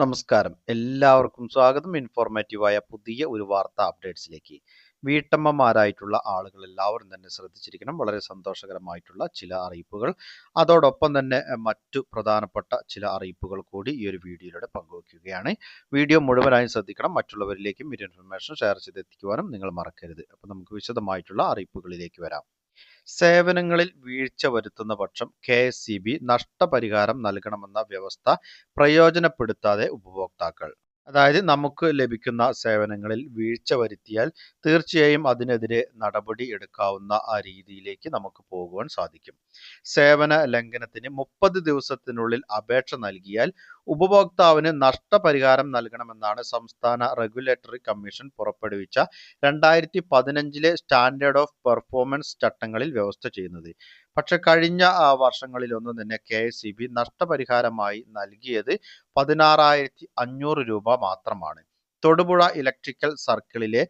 നമസ്കാരം. എല്ലാവർക്കും സ്വാഗതം. ഇൻഫോർമേറ്റീവായ പുതിയ ഒരു വാർത്താ അപ്ഡേറ്റ്സിലേക്ക്. വീട്ടമ്മമാരായിട്ടുള്ള ആളുകൾ എല്ലാവരും തന്നെ ശ്രദ്ധിച്ചിരിക്കണം. വളരെ സന്തോഷകരമായിട്ടുള്ള ചില അറിയിപ്പുകൾ. അതോടൊപ്പം തന്നെ മറ്റു പ്രധാനപ്പെട്ട ചില അറിയിപ്പുകൾ കൂടി ഈ ഒരു വീഡിയോയിലൂടെ പങ്കുവയ്ക്കുകയാണ് വീഡിയോ മുഴുവനായും ശ്രദ്ധിക്കണം. മറ്റുള്ളവരിലേക്കും ഈ ഇൻഫർമേഷൻ ഷെയർ ചെയ്തെത്തിക്കുവാനും നിങ്ങൾ മറക്കരുത്. അപ്പോൾ നമുക്ക് വിശദമായിട്ടുള്ള അറിയിപ്പുകളിലേക്ക് വരാം. സേവനങ്ങളിൽ വീഴ്ച വരുത്തുന്ന പക്ഷം കെ എസ് നഷ്ടപരിഹാരം നൽകണമെന്ന വ്യവസ്ഥ പ്രയോജനപ്പെടുത്താതെ ഉപഭോക്താക്കൾ. അതായത് നമുക്ക് ലഭിക്കുന്ന സേവനങ്ങളിൽ വീഴ്ച വരുത്തിയാൽ തീർച്ചയായും അതിനെതിരെ നടപടി എടുക്കാവുന്ന ആ രീതിയിലേക്ക് നമുക്ക് പോകുവാൻ സാധിക്കും. സേവന ലംഘനത്തിന് മുപ്പത് ദിവസത്തിനുള്ളിൽ അപേക്ഷ നൽകിയാൽ ഉപഭോക്താവിന് നഷ്ടപരിഹാരം നൽകണമെന്നാണ് സംസ്ഥാന റെഗുലേറ്ററി കമ്മീഷൻ പുറപ്പെടുവിച്ച രണ്ടായിരത്തി പതിനഞ്ചിലെ സ്റ്റാൻഡേർഡ് ഓഫ് പെർഫോമൻസ് ചട്ടങ്ങളിൽ വ്യവസ്ഥ ചെയ്യുന്നത്. പക്ഷെ കഴിഞ്ഞ വർഷങ്ങളിലൊന്നും തന്നെ കെ എസ് നഷ്ടപരിഹാരമായി നൽകിയത് പതിനാറായിരത്തി അഞ്ഞൂറ് രൂപ മാത്രമാണ്. തൊടുപുഴ ഇലക്ട്രിക്കൽ സർക്കിളിലെ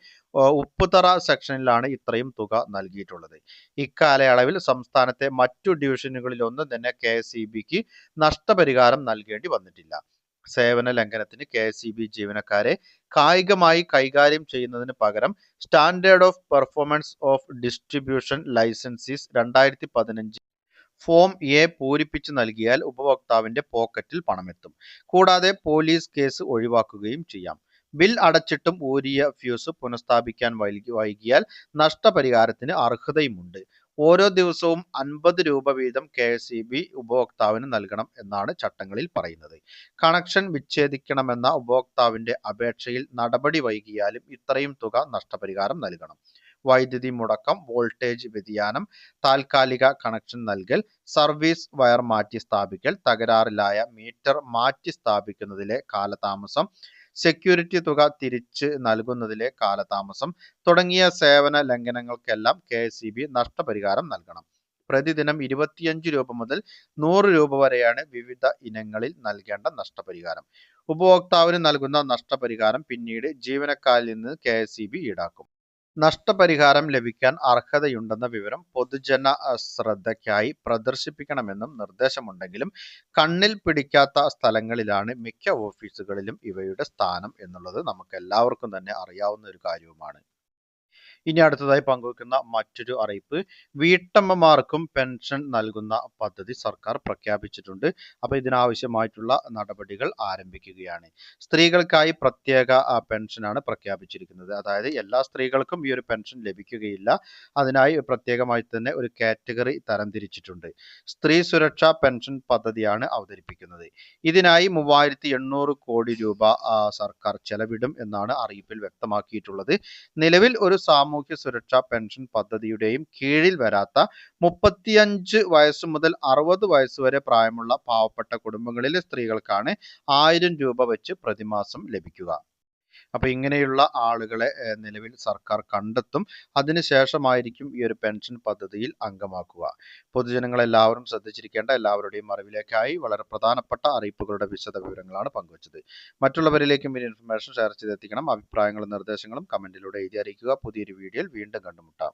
ഉപ്പുതറ സെക്ഷനിലാണ് ഇത്രയും തുക നൽകിയിട്ടുള്ളത്. ഇക്കാലയളവിൽ സംസ്ഥാനത്തെ മറ്റു ഡിവിഷനുകളിലൊന്നും തന്നെ കെ എസ് ഇ നഷ്ടപരിഹാരം നൽകേണ്ടി വന്നിട്ടില്ല. സേവന ലംഘനത്തിന് കെ എസ് ഇ ബി ജീവനക്കാരെ കായികമായി കൈകാര്യം ചെയ്യുന്നതിന് പകരം standard of performance of distribution licensees രണ്ടായിരത്തി പതിനഞ്ച് ഫോം എ പൂരിപ്പിച്ച് നൽകിയാൽ ഉപഭോക്താവിന്റെ പോക്കറ്റിൽ പണമെത്തും. കൂടാതെ പോലീസ് കേസ് ഒഴിവാക്കുകയും ചെയ്യാം. ബിൽ അടച്ചിട്ടും ഊരിയ ഫ്യൂസ് പുനഃസ്ഥാപിക്കാൻ വൈകി വൈകിയാൽ നഷ്ടപരിഹാരത്തിന് അർഹതയുമുണ്ട്. ഓരോ ദിവസവും അൻപത് രൂപ വീതം കെ എസ് ബി ഉപഭോക്താവിന് നൽകണം എന്നാണ് ചട്ടങ്ങളിൽ പറയുന്നത്. കണക്ഷൻ വിച്ഛേദിക്കണമെന്ന ഉപഭോക്താവിന്റെ അപേക്ഷയിൽ നടപടി വൈകിയാലും ഇത്രയും തുക നഷ്ടപരിഹാരം നൽകണം. വൈദ്യുതി മുടക്കം വോൾട്ടേജ് വ്യതിയാനം താൽക്കാലിക കണക്ഷൻ നൽകൽ സർവീസ് വയർ മാറ്റി സ്ഥാപിക്കൽ തകരാറിലായ മീറ്റർ മാറ്റി സ്ഥാപിക്കുന്നതിലെ കാലതാമസം സെക്യൂരിറ്റി തുക തിരിച്ച് നൽകുന്നതിലെ കാലതാമസം തുടങ്ങിയ സേവന ലംഘനങ്ങൾക്കെല്ലാം കെ നഷ്ടപരിഹാരം നൽകണം. പ്രതിദിനം ഇരുപത്തിയഞ്ച് രൂപ മുതൽ നൂറ് രൂപ വരെയാണ് വിവിധ ഇനങ്ങളിൽ നൽകേണ്ട നഷ്ടപരിഹാരം. ഉപഭോക്താവിന് നൽകുന്ന നഷ്ടപരിഹാരം പിന്നീട് ജീവനക്കാരിൽ നിന്ന് കെ ഈടാക്കും. നഷ്ടപരിഹാരം ലഭിക്കാൻ അർഹതയുണ്ടെന്ന വിവരം പൊതുജന ശ്രദ്ധയ്ക്കായി പ്രദർശിപ്പിക്കണമെന്നും നിർദ്ദേശമുണ്ടെങ്കിലും കണ്ണിൽ പിടിക്കാത്ത സ്ഥലങ്ങളിലാണ് മിക്ക ഓഫീസുകളിലും ഇവയുടെ സ്ഥാനം എന്നുള്ളത് നമുക്ക് എല്ലാവർക്കും തന്നെ അറിയാവുന്ന ഒരു കാര്യവുമാണ്. ഇനി അടുത്തതായി പങ്കുവെക്കുന്ന മറ്റൊരു അറിയിപ്പ്. വീട്ടമ്മമാർക്കും പെൻഷൻ നൽകുന്ന പദ്ധതി സർക്കാർ പ്രഖ്യാപിച്ചിട്ടുണ്ട്. അപ്പോൾ ഇതിനാവശ്യമായിട്ടുള്ള നടപടികൾ ആരംഭിക്കുകയാണ്. സ്ത്രീകൾക്കായി പ്രത്യേക പെൻഷനാണ് പ്രഖ്യാപിച്ചിരിക്കുന്നത്. അതായത് എല്ലാ സ്ത്രീകൾക്കും ഈ ഒരു പെൻഷൻ ലഭിക്കുകയില്ല. അതിനായി പ്രത്യേകമായി തന്നെ ഒരു കാറ്റഗറി തരംതിരിച്ചിട്ടുണ്ട്. സ്ത്രീ സുരക്ഷാ പെൻഷൻ പദ്ധതിയാണ് അവതരിപ്പിക്കുന്നത്. ഇതിനായി മൂവായിരത്തി കോടി രൂപ സർക്കാർ ചെലവിടും എന്നാണ് അറിയിപ്പിൽ വ്യക്തമാക്കിയിട്ടുള്ളത്. നിലവിൽ ഒരു സാമൂഹ്യ സുരക്ഷാ പെൻഷൻ പദ്ധതിയുടെയും കീഴിൽ വരാത്ത മുപ്പത്തിയഞ്ച് വയസ്സ് മുതൽ അറുപത് വയസ്സ് വരെ പ്രായമുള്ള പാവപ്പെട്ട കുടുംബങ്ങളിലെ സ്ത്രീകൾക്കാണ് ആയിരം രൂപ വെച്ച് പ്രതിമാസം ലഭിക്കുക. അപ്പൊ ഇങ്ങനെയുള്ള ആളുകളെ നിലവിൽ സർക്കാർ കണ്ടെത്തും. അതിനുശേഷമായിരിക്കും ഈ ഒരു പെൻഷൻ പദ്ധതിയിൽ അംഗമാക്കുക. പൊതുജനങ്ങൾ എല്ലാവരും ശ്രദ്ധിച്ചിരിക്കേണ്ട എല്ലാവരുടെയും അറിവിലേക്കായി വളരെ പ്രധാനപ്പെട്ട അറിയിപ്പുകളുടെ വിശദ വിവരങ്ങളാണ് പങ്കുവച്ചത്. മറ്റുള്ളവരിലേക്കും ഈ ഇൻഫർമേഷൻ ഷെയർ ചെയ്തെത്തിക്കണം. അഭിപ്രായങ്ങളും നിർദ്ദേശങ്ങളും കമന്റിലൂടെ എഴുതി അറിയിക്കുക. പുതിയൊരു വീഡിയോയിൽ വീണ്ടും കണ്ടുമുട്ടാം.